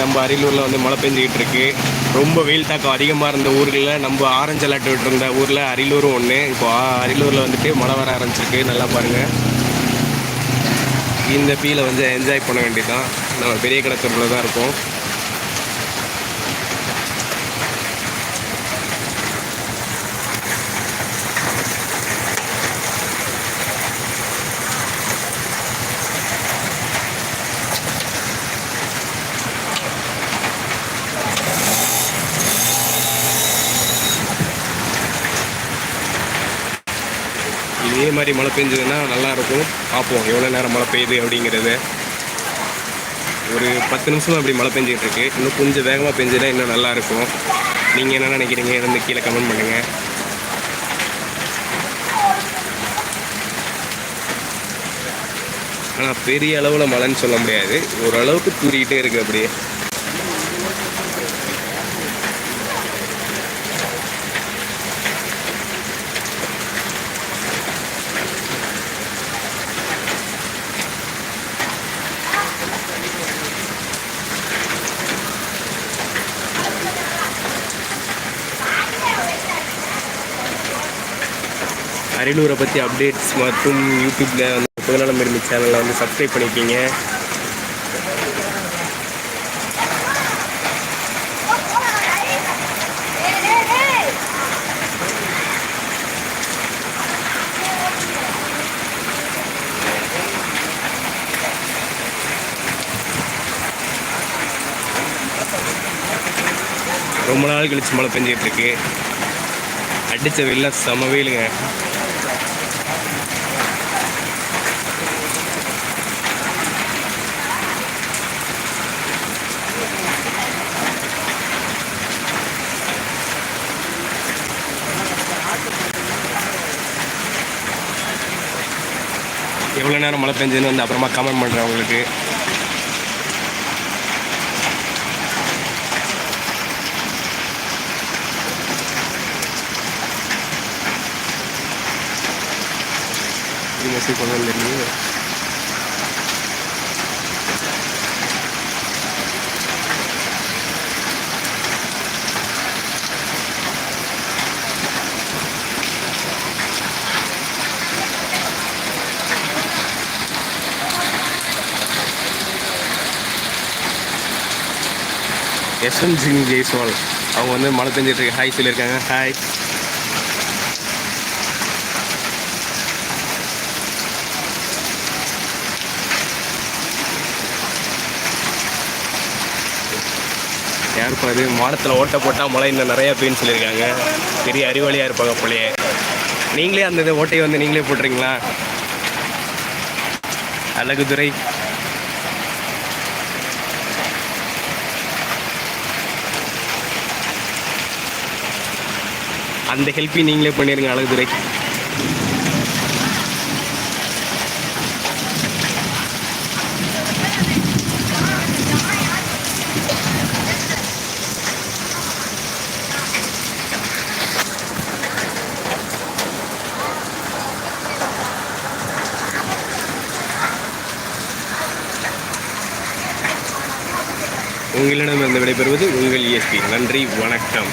நம்ம அரியலூரில் வந்து மழை பெஞ்சிக்கிட்டு இருக்கு. ரொம்ப வெயில் தாக்கம் அதிகமாக இருந்த ஊர்களில் நம்ம ஆரஞ்சு அலர்ட் விட்டுருந்த ஊரில் அரியலூரும் ஒன்று இப்போ அரியலூரில் வந்துட்டு மழை வர ஆரம்பிச்சிருக்கு. நல்லா பாருங்கள் இந்த ஃபீலை வந்து என்ஜாய் பண்ண வேண்டியதான் நம்ம பெரிய கடத்தூரில் தான் இருக்கோம். இதே மாதிரி மழை பெஞ்சதுன்னா நல்லாயிருக்கும். பார்ப்போம் எவ்வளோ நேரம் மழை பெய்யுது அப்படிங்கிறது. ஒரு பத்து நிமிஷம் அப்படி மழை பெஞ்சிட்டு இருக்கு இன்னும் கொஞ்சம் வேகமாக பெஞ்சதுன்னா இன்னும் நல்லா இருக்கும் நீங்கள் என்ன நினைக்கிறீங்க? இருந்து கீழே கமெண்ட் பண்ணுங்கள் ஆனால் பெரிய அளவில் மழைன்னு சொல்ல முடியாது. ஓரளவுக்கு தூரிக்கிட்டே இருக்குது அப்படியே. அரியலூரை பற்றி அப்டேட்ஸ் மற்றும் யூடியூப்பில் வந்து புதுநலம் விரும்பி சேனலில் வந்து சப்ஸ்கிரைப் பண்ணிக்கிங்க ரொம்ப நாள் கழிச்சு மழை பெஞ்சிட்டு இருக்கு. அடிச்ச வெள்ள எவ்வளோ நேரம் மழை பெஞ்சதுன்னு வந்து அப்புறமா கமெண்ட் பண்ணுறேன் உங்களுக்கு. இது மெசேஜ் கொண்டு வந்துருக்கீங்க யஷ்வந்த் சிங் ஜெய்ஸ்வால். அவங்க வந்து மழை செஞ்சிட்டுருக்கு ஹாய் சொல்லியிருக்காங்க. ஹாய் யார் அது மாடத்தில் ஓட்ட போட்டால் மழை இன்னும் நிறையா பெய்யுன்னு சொல்லியிருக்காங்க. பெரிய அறிவாளியாக இருப்பாங்க போலயே. நீங்களே அந்த இது ஓட்டையை வந்து நீங்களே போட்டுறீங்களா அழகுதுரை. அந்த ஹெல்ப்பையும் நீங்களே பண்ணிடுங்க அழகுதுரை உங்களிடமிருந்து விடைபெறுவது உங்கள் இஎஸ்பி நன்றி வணக்கம்.